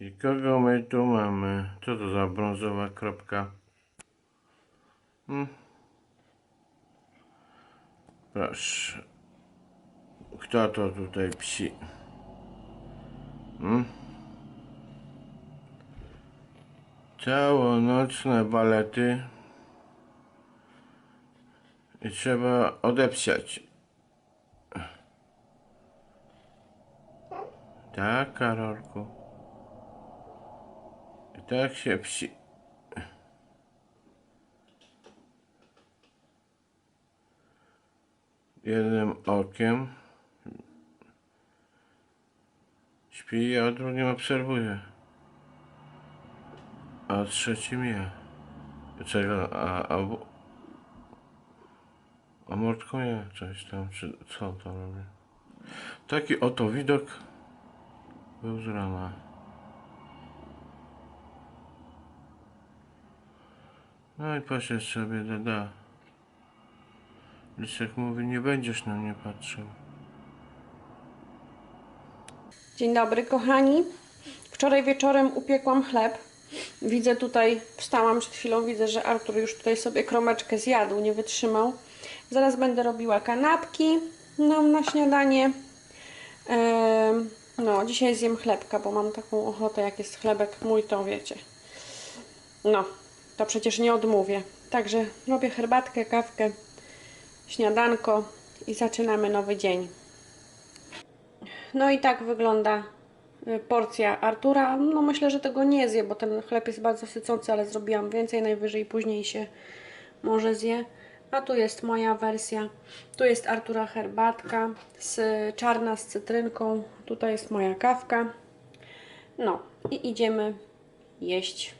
I kogo my tu mamy? Co to za brązowa kropka? Hmm. Proszę. Kto to tutaj psi? Hmm? Całonocne balety. I trzeba odepsiać. Tak, Karolku. Tak się psi. Jednym okiem śpi, a drugim obserwuje. A trzecim je. Czego? A, a, a mordką je coś tam, czy co tam robi? Taki oto widok był z rana. No i poszedł sobie dada. Lisek mówi, nie będziesz na mnie patrzył. Dzień dobry, kochani. Wczoraj wieczorem upiekłam chleb. Widzę tutaj, wstałam przed chwilą, widzę, że Artur już tutaj sobie kromeczkę zjadł, nie wytrzymał. Zaraz będę robiła kanapki no, na śniadanie. No, dzisiaj zjem chlebka, bo mam taką ochotę, jak jest chlebek mój, to wiecie. No, to przecież nie odmówię. Także robię herbatkę, kawkę, śniadanko i zaczynamy nowy dzień. No i tak wygląda y, porcja Artura. No myślę, że tego nie zje, bo ten chleb jest bardzo sycący, ale zrobiłam więcej, najwyżej później się może zje. A tu jest moja wersja. Tu jest Artura herbatka z czarna z cytrynką. Tutaj jest moja kawka. No i idziemy jeść.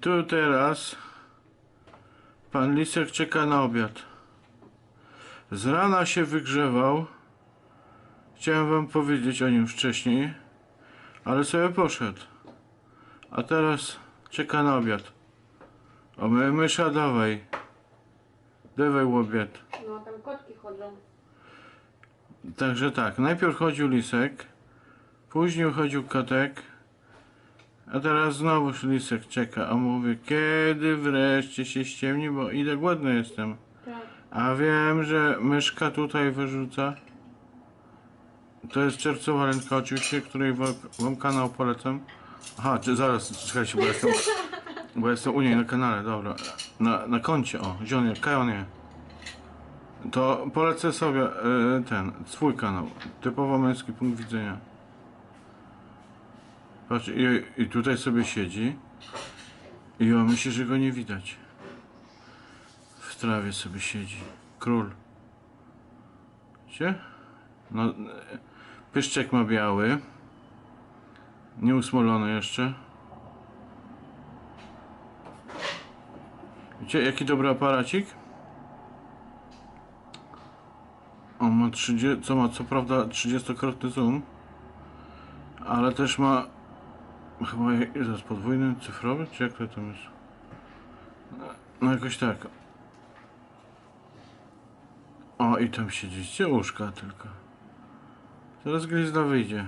Tu teraz pan Lisek czeka na obiad. Z rana się wygrzewał. Chciałem wam powiedzieć o nim wcześniej, ale sobie poszedł. A teraz czeka na obiad. O my, mysza dawaj. Dawaj obiad. No tam kotki chodzą. Także tak, najpierw chodził lisek, później chodził kotek, a teraz znowu lisek czeka, a mówię, kiedy wreszcie się ściemni, bo idę głodny jestem. Tak. A wiem, że myszka tutaj wyrzuca. To jest czerwcowa ręka oczywiście, której wam, kanał polecam. Aha, czy zaraz, czekajcie, bo jestem, bo jestem u niej na kanale, dobra. Na, na koncie, o, zionie, kajonie. To polecę sobie e, ten, swój kanał. Typowo męski punkt widzenia. Patrz, i, i tutaj sobie siedzi. I on myśli, że go nie widać. W trawie sobie siedzi. Król. Widzicie? No, Pyszczek ma biały. Nieusmolony jeszcze. Wiecie, jaki dobry aparacik? On ma 30, co ma co prawda 30-krotny zoom, ale też ma chyba ile jest podwójny, cyfrowy, czy jak to tam jest? No jakoś tak. O i tam siedzicie łóżka tylko. Teraz glizda wyjdzie.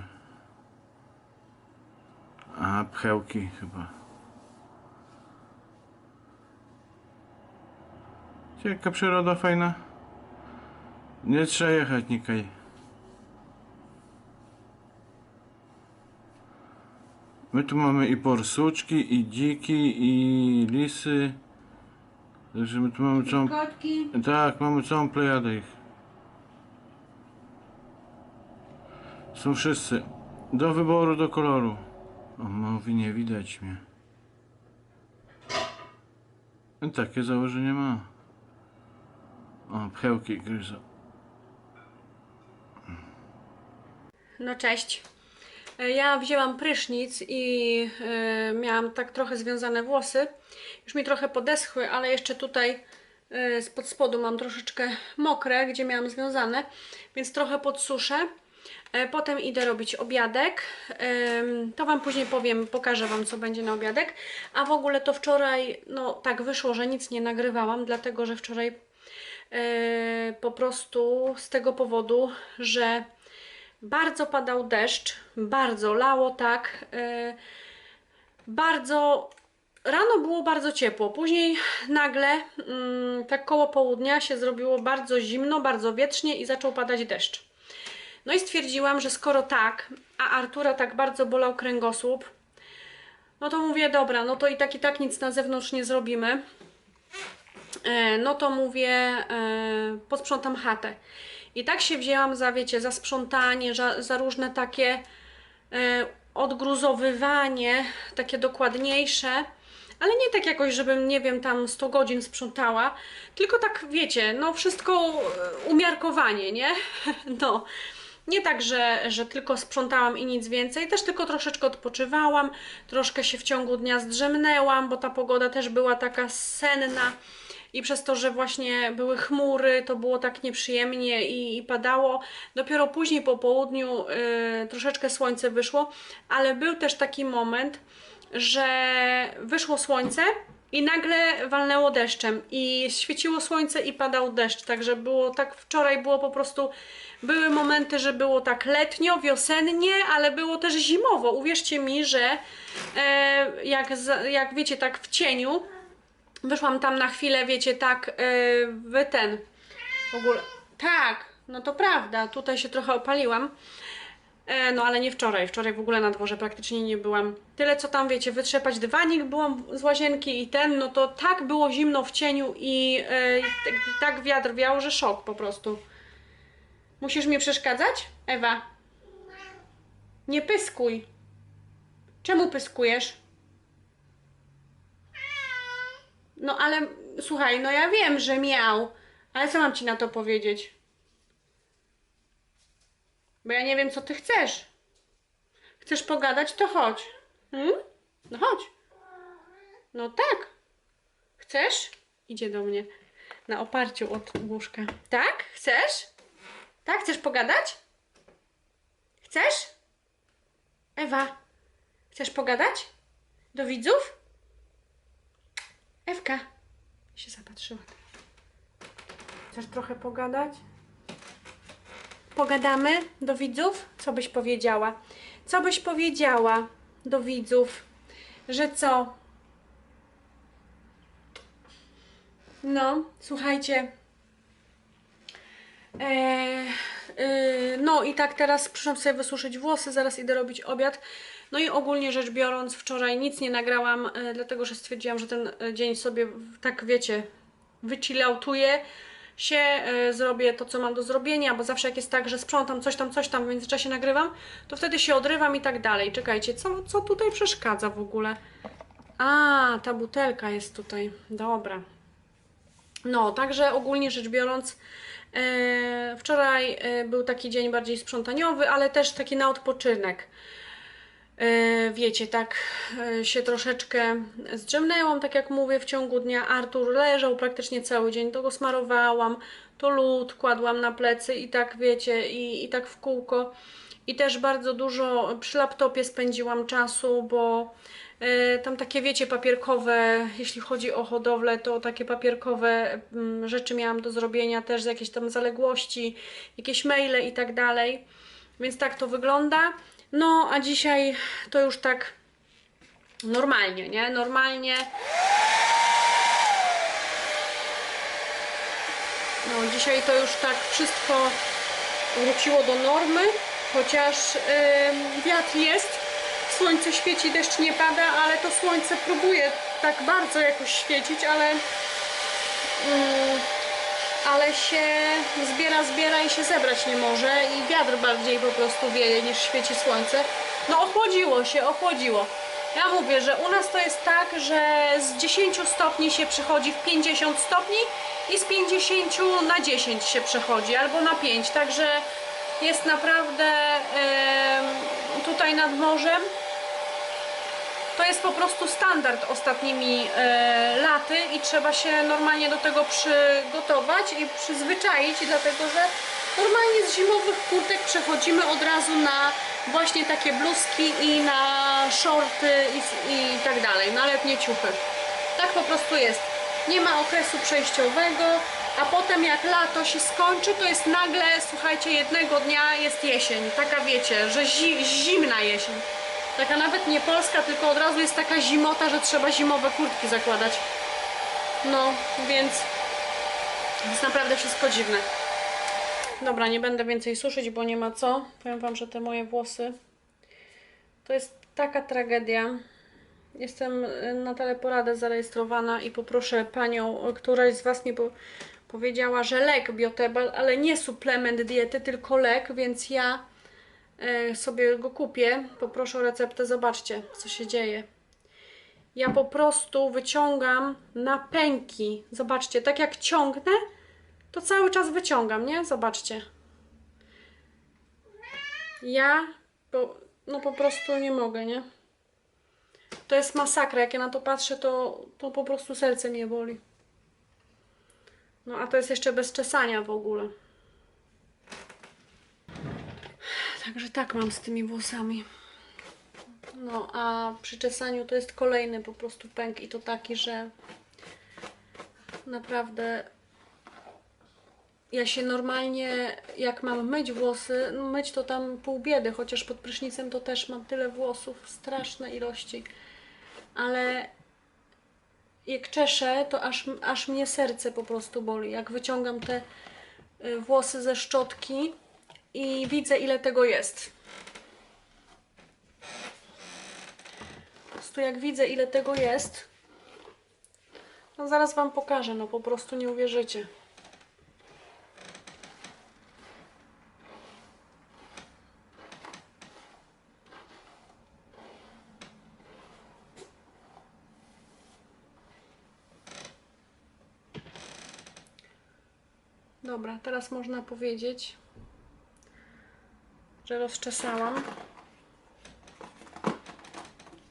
A, pchełki chyba. Jaka przyroda fajna. Nie trzeba jechać nikaj. My tu mamy i porsuczki, i dziki, i lisy. Także my tu mamy całą... Kotki. Tak, mamy całą plejadę ich. Są wszyscy. Do wyboru, do koloru. O, mówi, nie widać mnie. No, takie założenie ma. O, pchełki gryzą. No cześć. E, Ja wzięłam prysznic i e, miałam tak trochę związane włosy. Już mi trochę podeschły, ale jeszcze tutaj e, spod spodu mam troszeczkę mokre, gdzie miałam związane, więc trochę podsuszę. Potem idę robić obiadek. To Wam później powiem, pokażę Wam, co będzie na obiadek. A w ogóle to wczoraj, no tak wyszło, że nic nie nagrywałam, dlatego że wczoraj po prostu z tego powodu, że bardzo padał deszcz, bardzo lało tak. e, bardzo rano było bardzo ciepło. Później nagle, mm, tak koło południa, się zrobiło bardzo zimno, bardzo wietrznie i zaczął padać deszcz. No i stwierdziłam, że skoro tak, a Artura tak bardzo bolał kręgosłup, no to mówię, dobra, no to i tak i tak nic na zewnątrz nie zrobimy. E, no to mówię, e, posprzątam chatę. I tak się wzięłam za, wiecie, za sprzątanie, za, za różne takie e, odgruzowywanie, takie dokładniejsze, ale nie tak jakoś, żebym, nie wiem, tam 100 godzin sprzątała, tylko tak, wiecie, no wszystko e, umiarkowanie, nie? No. Nie tak, że, że tylko sprzątałam i nic więcej, też tylko troszeczkę odpoczywałam, troszkę się w ciągu dnia zdrzemnęłam, bo ta pogoda też była taka senna i przez to, że właśnie były chmury, to było tak nieprzyjemnie i, i padało. Dopiero później po południu y, troszeczkę słońce wyszło, ale był też taki moment, że wyszło słońce i nagle walnęło deszczem i świeciło słońce i padał deszcz, także było tak wczoraj było po prostu były momenty, że było tak letnio, wiosennie, ale było też zimowo. Uwierzcie mi, że e, jak, jak wiecie, tak w cieniu wyszłam tam na chwilę, wiecie, tak e, w ten w ogóle. Tak, no to prawda, tutaj się trochę opaliłam. E, no ale nie wczoraj. Wczoraj w ogóle na dworze praktycznie nie byłam. Tyle co tam wiecie, wytrzepać dywanik byłam z łazienki i ten, no to tak było zimno w cieniu i i tak, tak wiatr wiał, że szok po prostu. Musisz mi przeszkadzać? Ewa. Nie pyskuj. Czemu pyskujesz? No ale słuchaj, no ja wiem, że miał, ale co mam ci na to powiedzieć? Bo ja nie wiem, co ty chcesz. Chcesz pogadać, to chodź. Hmm? No chodź. No tak. Chcesz? Idzie do mnie na oparciu od łóżka. Tak? Chcesz? Tak? Chcesz pogadać? Chcesz? Ewa, chcesz pogadać? Do widzów? Ewka się zapatrzyła. Chcesz trochę pogadać? Pogadamy do widzów? Co byś powiedziała? Co byś powiedziała do widzów? Że co? No, słuchajcie. Eee, yy, no i tak teraz przyszłam sobie wysuszyć włosy, zaraz idę robić obiad. No i ogólnie rzecz biorąc, wczoraj nic nie nagrałam, e, dlatego że stwierdziłam, że ten e, dzień sobie tak wiecie, wychillautuję się, e, zrobię to, co mam do zrobienia, bo zawsze jak jest tak, że sprzątam coś tam, coś tam, w międzyczasie nagrywam, to wtedy się odrywam i tak dalej. Czekajcie, co, co tutaj przeszkadza w ogóle? A, ta butelka jest tutaj. Dobra. No, także ogólnie rzecz biorąc, Wczoraj był taki dzień bardziej sprzątaniowy, ale też taki na odpoczynek. E, Wiecie, tak e, się troszeczkę zdrzemnęłam, tak jak mówię, w ciągu dnia. Artur leżał praktycznie cały dzień, to go smarowałam, to lód kładłam na plecy i tak wiecie, i, i tak w kółko. I też bardzo dużo przy laptopie spędziłam czasu, bo e, tam takie wiecie, papierkowe, jeśli chodzi o hodowlę, to takie papierkowe mm, rzeczy miałam do zrobienia, też jakieś tam zaległości, jakieś maile i tak dalej. Więc tak to wygląda. No, a dzisiaj to już tak normalnie, nie? Normalnie. No, dzisiaj to już tak wszystko wróciło do normy, chociaż ym, wiatr jest, słońce świeci, deszcz nie pada, ale to słońce próbuje tak bardzo jakoś świecić, ale mm, ale się zbiera, zbiera i się zebrać nie może i wiatr bardziej po prostu wieje niż świeci słońce. No ochłodziło się, ochłodziło. Ja mówię, że u nas to jest tak, że z 10 stopni się przechodzi w 50 stopni i z 50 na 10 się przechodzi, albo na 5, także jest naprawdę em, tutaj nad morzem to jest po prostu standard ostatnimi e, laty i trzeba się normalnie do tego przygotować i przyzwyczaić, dlatego że normalnie z zimowych kurtek przechodzimy od razu na właśnie takie bluzki i na shorty i, i tak dalej, na letnie ciuchy. Tak po prostu jest. Nie ma okresu przejściowego, a potem jak lato się skończy, to jest nagle, słuchajcie, jednego dnia jest jesień. Taka wiecie, że zi zimna jesień. Taka nawet nie polska, tylko od razu jest taka zimota, że trzeba zimowe kurtki zakładać. No, więc jest naprawdę wszystko dziwne. Dobra, nie będę więcej suszyć, bo nie ma co. Powiem Wam, że te moje włosy to jest taka tragedia. Jestem y, na teleporadę zarejestrowana i poproszę panią, któraś z Was mi po powiedziała, że lek Biotebal, ale nie suplement diety, tylko lek, więc ja sobie go kupię, poproszę o receptę, zobaczcie, co się dzieje. Ja po prostu wyciągam na pęki. Zobaczcie, tak jak ciągnę, to cały czas wyciągam, nie? Zobaczcie. Ja po, no po prostu nie mogę, nie? To jest masakra. Jak ja na to patrzę, to, to po prostu serce mnie boli. No a to jest jeszcze bez czesania w ogóle. Także tak mam z tymi włosami. No, a przy czesaniu to jest kolejny po prostu pęk i to taki, że naprawdę ja się normalnie, jak mam myć włosy, no myć to tam pół biedy, chociaż pod prysznicem to też mam tyle włosów, straszne ilości. Ale jak czeszę, to aż, aż mnie serce po prostu boli. Jak wyciągam te y, włosy ze szczotki i widzę, ile tego jest. Po prostu jak widzę, ile tego jest, no zaraz Wam pokażę, no po prostu nie uwierzycie. Dobra, teraz można powiedzieć, że rozczesałam.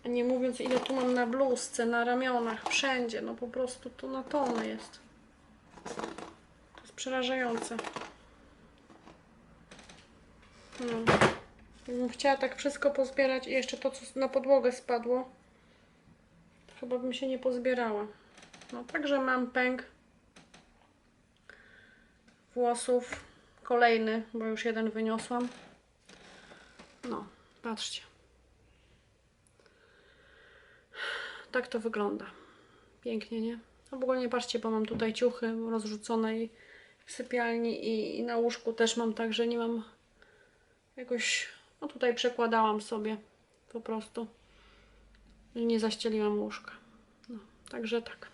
Nie mówiąc ile tu mam na bluzce, na ramionach, wszędzie, no po prostu to na tony jest. To jest przerażające. No. Gdybym chciała tak wszystko pozbierać i jeszcze to, co na podłogę spadło, chyba bym się nie pozbierała. No, także mam pęk włosów. Kolejny, bo już jeden wyniosłam. No, patrzcie. Tak to wygląda. Pięknie, nie? No w ogóle nie patrzcie, bo mam tutaj ciuchy rozrzucone i w sypialni i, i na łóżku też mam tak, że nie mam jakoś... No tutaj przekładałam sobie po prostu. Nie zaścieliłam łóżka. No, także tak.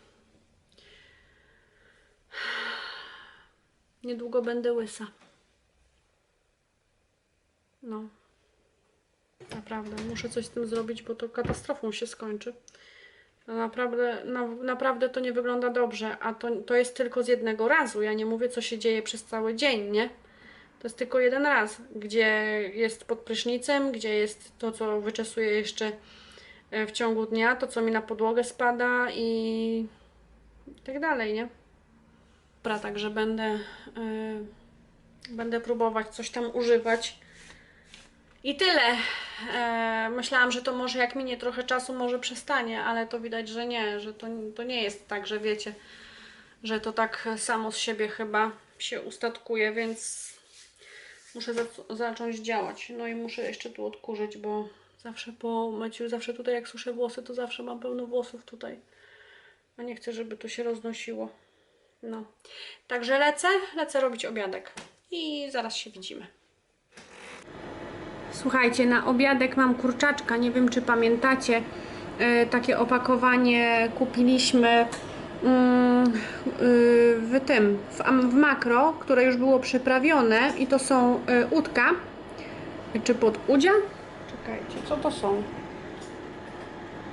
Niedługo będę łysa. No. Naprawdę, muszę coś z tym zrobić, bo to katastrofą się skończy. No naprawdę, no, naprawdę to nie wygląda dobrze, a to, to jest tylko z jednego razu. Ja nie mówię, co się dzieje przez cały dzień, nie? To jest tylko jeden raz, gdzie jest pod prysznicem, gdzie jest to, co wyczesuję jeszcze e, w ciągu dnia, to, co mi na podłogę spada i tak dalej, nie? Dobra, także będę, e, będę próbować coś tam używać. I tyle. E, myślałam, że to może jak minie trochę czasu, może przestanie, ale to widać, że nie, że to, to nie jest tak, że wiecie, że to tak samo z siebie chyba się ustatkuje, więc muszę za- zacząć działać. No i muszę jeszcze tu odkurzyć, bo zawsze po myciu, zawsze tutaj jak suszę włosy, to zawsze mam pełno włosów tutaj. A nie chcę, żeby to się roznosiło. No. Także lecę, lecę robić obiadek. I zaraz się widzimy. Słuchajcie, na obiadek mam kurczaczka. Nie wiem, czy pamiętacie. E, takie opakowanie kupiliśmy mm, y, w tym, w, makro, które już było przyprawione i to są udka. Czy podudzia? Czekajcie, co to są?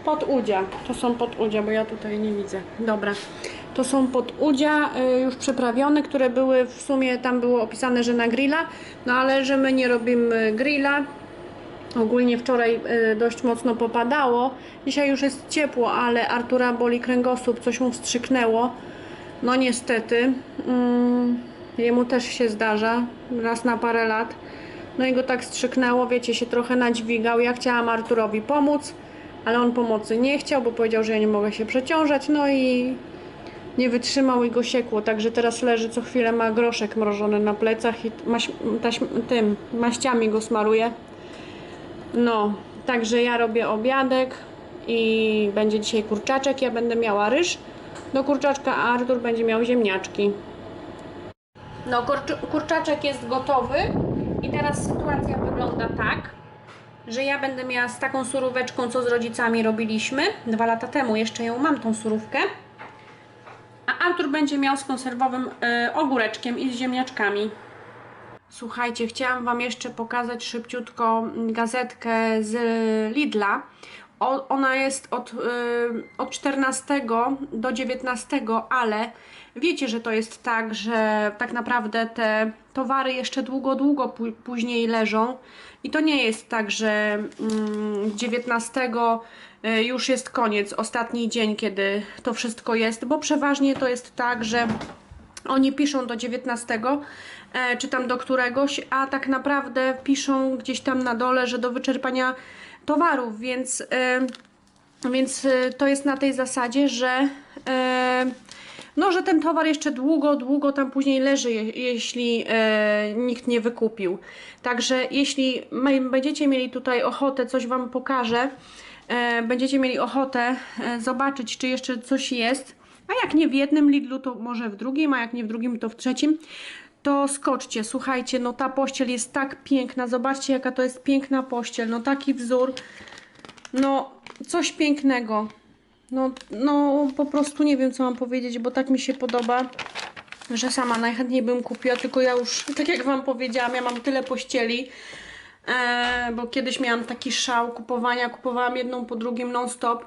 Podudzia. To są podudzia, bo ja tutaj nie widzę. Dobra. To są podudzia y, już przyprawione, które były w sumie tam było opisane, że na grilla, no ale że my nie robimy grilla. Ogólnie wczoraj y, dość mocno popadało. Dzisiaj już jest ciepło, ale Artura boli kręgosłup, coś mu wstrzyknęło. No niestety. Mm, jemu też się zdarza raz na parę lat. No i go tak strzyknęło, wiecie, się trochę nadźwigał. Ja chciałam Arturowi pomóc, ale on pomocy nie chciał, bo powiedział, że ja nie mogę się przeciążać. No i nie wytrzymał i go siekło. Także teraz leży co chwilę, ma groszek mrożony na plecach i maś, taśm, tym maściami go smaruje. No, także ja robię obiadek i będzie dzisiaj kurczaczek, ja będę miała ryż do kurczaczka, a Artur będzie miał ziemniaczki. No, kurcz, kurczaczek jest gotowy i teraz sytuacja wygląda tak, że ja będę miała z taką suróweczką, co z rodzicami robiliśmy dwa lata temu, jeszcze ją mam tą surówkę. A Artur będzie miał z konserwowym y, ogóreczkiem i z ziemniaczkami. Słuchajcie, chciałam Wam jeszcze pokazać szybciutko gazetkę z Lidla. Ona jest od, y, od 14 do 19, ale wiecie, że to jest tak, że tak naprawdę te towary jeszcze długo, długo pó- później leżą. I to nie jest tak, że mm, 19 y, już jest koniec, ostatni dzień, kiedy to wszystko jest, bo przeważnie to jest tak, że oni piszą do 19, e, czy tam do któregoś, a tak naprawdę piszą gdzieś tam na dole, że do wyczerpania towarów, więc, e, więc e, to jest na tej zasadzie, że e, no, że ten towar jeszcze długo, długo tam później leży, je, jeśli e, nikt nie wykupił. Także jeśli będziecie mieli tutaj ochotę, coś Wam pokażę, e, będziecie mieli ochotę e, zobaczyć, czy jeszcze coś jest, a jak nie w jednym Lidlu, to może w drugim, a jak nie w drugim, to w trzecim. To skoczcie, słuchajcie, no ta pościel jest tak piękna. Zobaczcie, jaka to jest piękna pościel. No taki wzór. No, coś pięknego. No, no po prostu nie wiem, co mam powiedzieć, bo tak mi się podoba, że sama najchętniej bym kupiła, tylko ja już, tak jak Wam powiedziałam, ja mam tyle pościeli, e, bo kiedyś miałam taki szał kupowania, kupowałam jedną po drugim non-stop.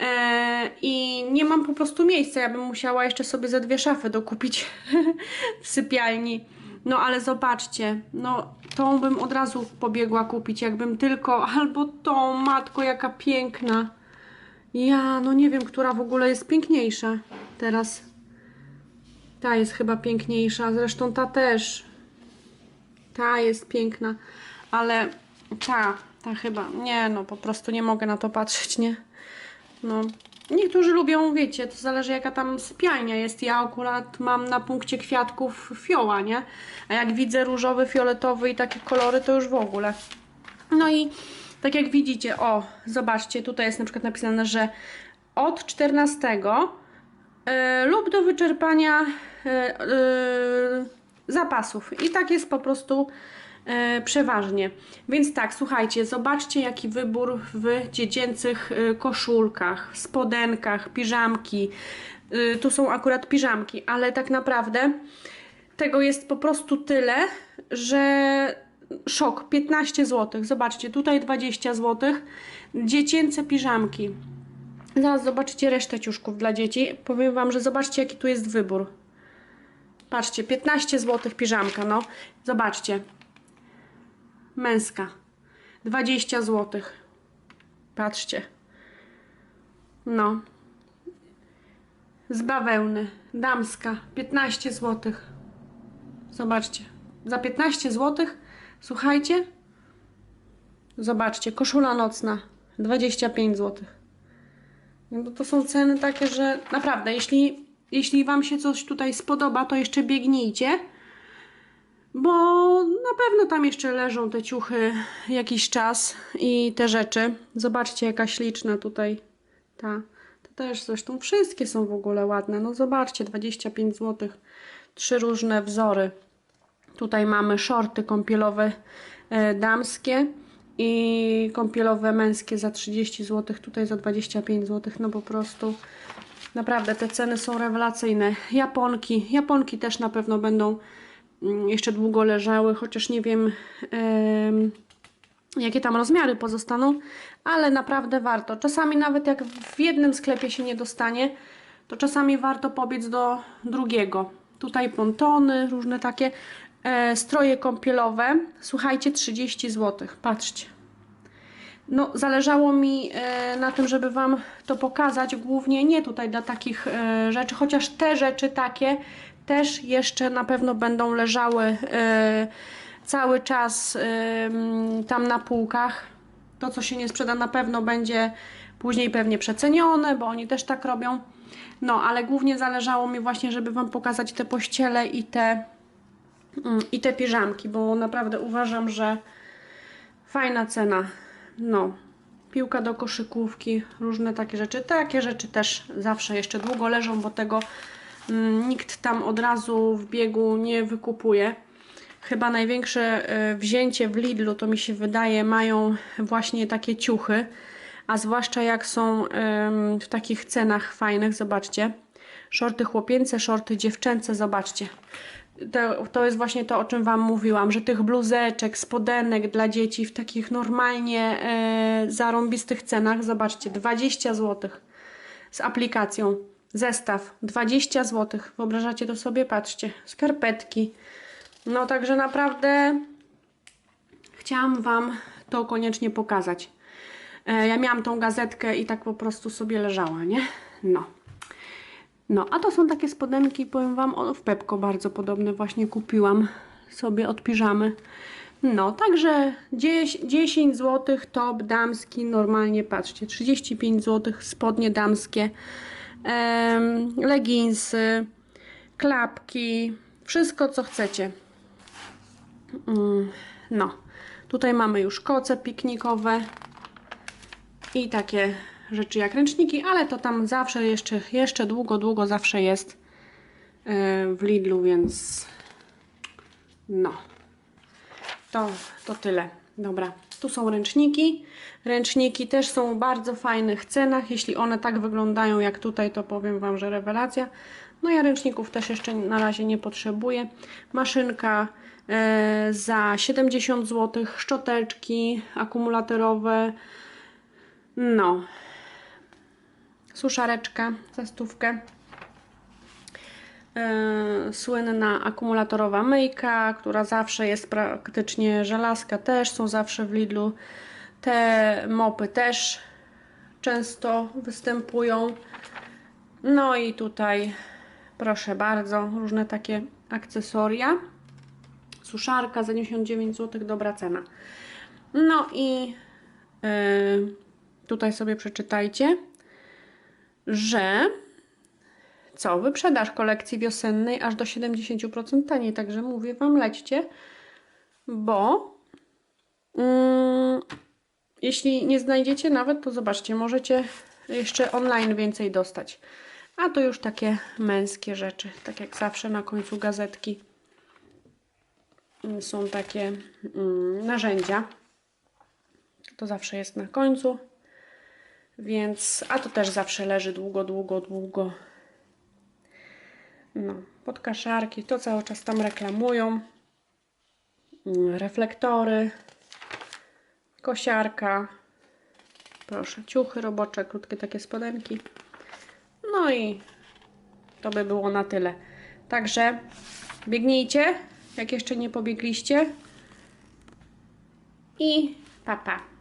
E, I nie mam po prostu miejsca. Ja bym musiała jeszcze sobie ze dwie szafy dokupić w sypialni. No ale zobaczcie, no tą bym od razu pobiegła kupić, jakbym tylko, albo tą, matko, jaka piękna. Ja, no nie wiem, która w ogóle jest piękniejsza teraz. Ta jest chyba piękniejsza, zresztą ta też. Ta jest piękna, ale ta, ta chyba, nie no, po prostu nie mogę na to patrzeć, nie? No, niektórzy lubią, wiecie, to zależy jaka tam sypialnia jest. Ja akurat mam na punkcie kwiatków fioła, nie? A jak widzę różowy, fioletowy i takie kolory, to już w ogóle. No i tak jak widzicie, o, zobaczcie, tutaj jest na przykład napisane, że od 14 e, lub do wyczerpania e, e, zapasów. I tak jest po prostu przeważnie. Więc tak, słuchajcie, zobaczcie jaki wybór w dziecięcych e, koszulkach, spodenkach, piżamki. E, tu są akurat piżamki, ale tak naprawdę tego jest po prostu tyle, że szok, 15 zł. Zobaczcie, tutaj 20 zł. Dziecięce piżamki. Zaraz zobaczycie resztę ciuszków dla dzieci. Powiem Wam, że zobaczcie jaki tu jest wybór. Patrzcie, 15 zł piżamka, no. Zobaczcie. Męska. 20 zł. Patrzcie. No. Z bawełny. Damska. 15 zł. Zobaczcie. Za 15 zł, słuchajcie. Zobaczcie, koszula nocna. 25 zł. No to są ceny takie, że naprawdę, jeśli, jeśli Wam się coś tutaj spodoba, to jeszcze biegnijcie. Bo na pewno tam jeszcze leżą te ciuchy jakiś czas i te rzeczy. Zobaczcie, jaka śliczna tutaj ta. To też zresztą wszystkie są w ogóle ładne. No zobaczcie, 25 zł. Trzy różne wzory. Tutaj mamy shorty kąpielowe e, damskie i kąpielowe męskie za 30 zł, tutaj za 25 zł. No po prostu naprawdę te ceny są rewelacyjne. Japonki, Japonki też na pewno będą jeszcze długo leżały, chociaż nie wiem em, jakie tam rozmiary pozostaną, ale naprawdę warto. Czasami nawet jak w jednym sklepie się nie dostanie, to czasami warto pobiec do drugiego. Tutaj pontony, różne takie e, stroje kąpielowe. Słuchajcie, 30 zł. Patrzcie. No, zależało mi e, na tym, żeby Wam to pokazać, głównie nie tutaj dla takich e, rzeczy, chociaż te rzeczy takie też jeszcze na pewno będą leżały e, cały czas m, tam na półkach. To, co się nie sprzeda, na pewno będzie później pewnie przecenione, bo oni też tak robią. No, ale głównie zależało mi właśnie, żeby Wam pokazać te pościele i te, mm, i te piżamki, bo naprawdę uważam, że fajna cena. No, piłka do koszykówki, różne takie rzeczy. Takie rzeczy też zawsze jeszcze długo leżą, bo tego nikt tam od razu w biegu nie wykupuje. Chyba największe e, wzięcie w Lidlu, to mi się wydaje, mają właśnie takie ciuchy, a zwłaszcza jak są w takich cenach fajnych, zobaczcie. Shorty chłopięce, shorty dziewczęce, zobaczcie. To, to jest właśnie to, o czym Wam mówiłam, że tych bluzeczek, spodenek dla dzieci w takich normalnie e, zarąbistych cenach, zobaczcie, 20 zł z aplikacją. Zestaw 20 zł. Wyobrażacie to sobie? Patrzcie. Skarpetki. No także naprawdę chciałam Wam to koniecznie pokazać. E, ja miałam tą gazetkę i tak po prostu sobie leżała, nie? No. No, a to są takie spodenki, powiem Wam, o, w Pepko bardzo podobne właśnie kupiłam sobie od piżamy. No, także 10, 10 zł top damski, normalnie patrzcie, 35 zł spodnie damskie, leginsy, klapki, wszystko co chcecie. Mm, No, tutaj mamy już koce piknikowe i takie rzeczy jak ręczniki, ale to tam zawsze jeszcze, jeszcze długo, długo zawsze jest yy, w Lidlu, więc no. To, to tyle. Dobra, tu są ręczniki. Ręczniki też są w bardzo fajnych cenach. Jeśli one tak wyglądają jak tutaj, to powiem Wam, że rewelacja. No ja ręczników też jeszcze na razie nie potrzebuję. Maszynka e, za 70 zł, szczoteczki akumulatorowe. No. Suszareczka za stówkę. Yy, słynna akumulatorowa myjka, która zawsze jest praktycznie żelazka, też są zawsze w Lidlu. Te mopy też często występują. No i tutaj proszę bardzo, różne takie akcesoria. Suszarka za 99 zł, dobra cena. No i yy, tutaj sobie przeczytajcie, że co? Wyprzedaż kolekcji wiosennej aż do 70% taniej, także mówię Wam, lećcie, bo mm, jeśli nie znajdziecie nawet, to zobaczcie, możecie jeszcze online więcej dostać. A to już takie męskie rzeczy, tak jak zawsze na końcu gazetki mm, są takie mm, narzędzia. To zawsze jest na końcu. Więc, a to też zawsze leży długo, długo, długo. No, podkaszarki, to cały czas tam reklamują. Mm, Reflektory, kosiarka. Proszę, ciuchy robocze, krótkie takie spodenki. No i to by było na tyle. Także biegnijcie, jak jeszcze nie pobiegliście. I papa. Pa.